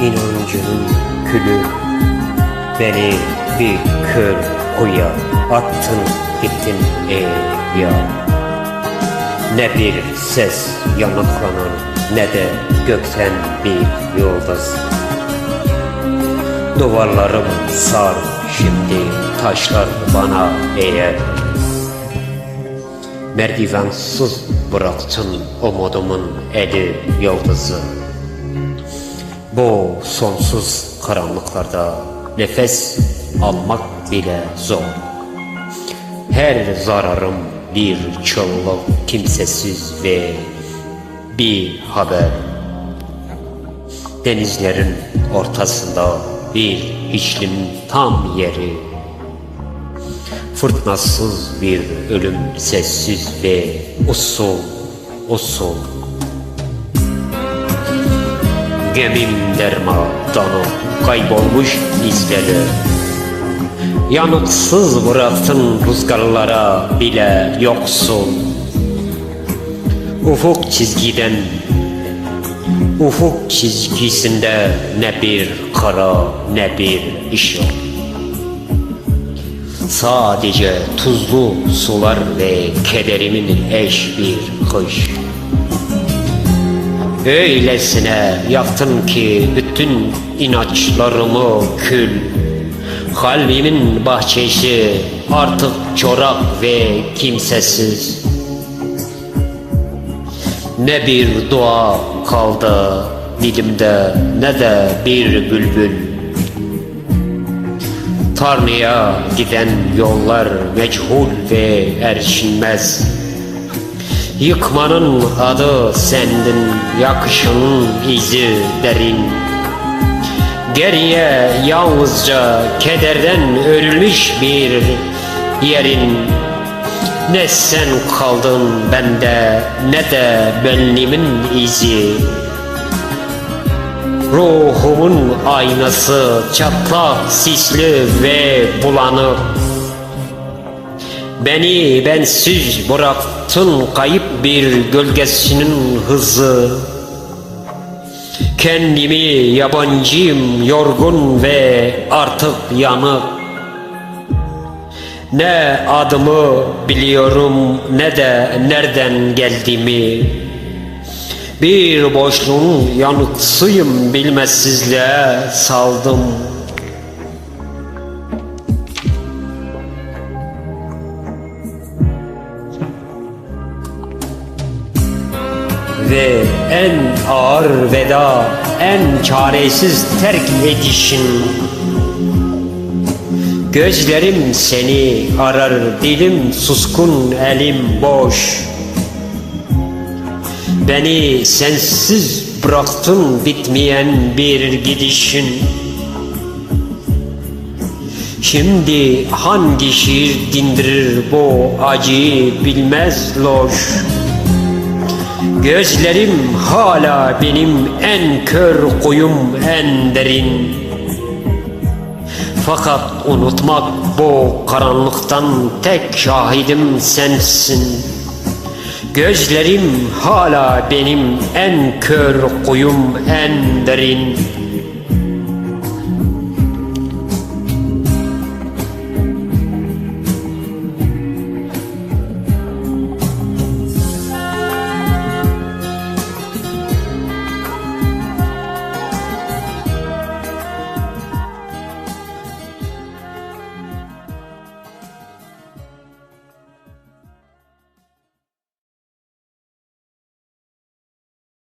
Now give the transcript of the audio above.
inancının külü Beni bir kör kuyuya attın gittin ey ya. Ne bir ses yanıklanan ne de gökten bir yıldız. Duvarlarım sar şimdi taşlar bana eğer. Merdivensiz bıraktın umudumun eli yıldızı Bu sonsuz karanlıklarda nefes almak bile zor. Her zararım bir çığlık kimsesiz ve bir haber. Denizlerin ortasında bir hiçliğin tam yeri. Fırtınasız bir ölüm sessiz ve usul usul Gemim dermadanı kaybolmuş izleri. Yanıksız bıraktın rüzgarlara bile yoksun. Ufuk çizgiden Ufuk çizgisinde ne bir kara ne bir ışık Sadece tuzlu sular ve kederimin eş bir kış Öylesine yaktın ki bütün inançlarımı kül. Kalbimin bahçesi artık çorak ve kimsesiz. Ne bir dua kaldı dilimde ne de bir bülbül. Tanrı'ya giden yollar meçhul ve erişilmez Yıkmanın adı sendin, yakışının izi derin. Geriye yalnızca kederden örülmüş bir yerin. Ne sen kaldın bende ne de benliğimin izi. Ruhumun aynası çatlak, sisli ve bulanık Beni bensiz bıraktın kayıp bir gölgesinin hızı. Kendimi yabancıyım, yorgun ve artık yanık. Ne adımı biliyorum ne de nereden geldiğimi. Bir boşluğun yanıksıyım bilmezsizliğe saldım ve en ağır veda, en çaresiz terk edişin. Gözlerim seni arar, dilim suskun, elim boş. Beni sensiz bıraktın bitmeyen bir gidişin. Şimdi hangi şiir dindirir bu acıyı bilmez loş. Gözlerim hala benim en kör kuyum en derin. Fakat unutmak bu karanlıktan tek şahidim sensin. Gözlerim hala benim en kör kuyum en derin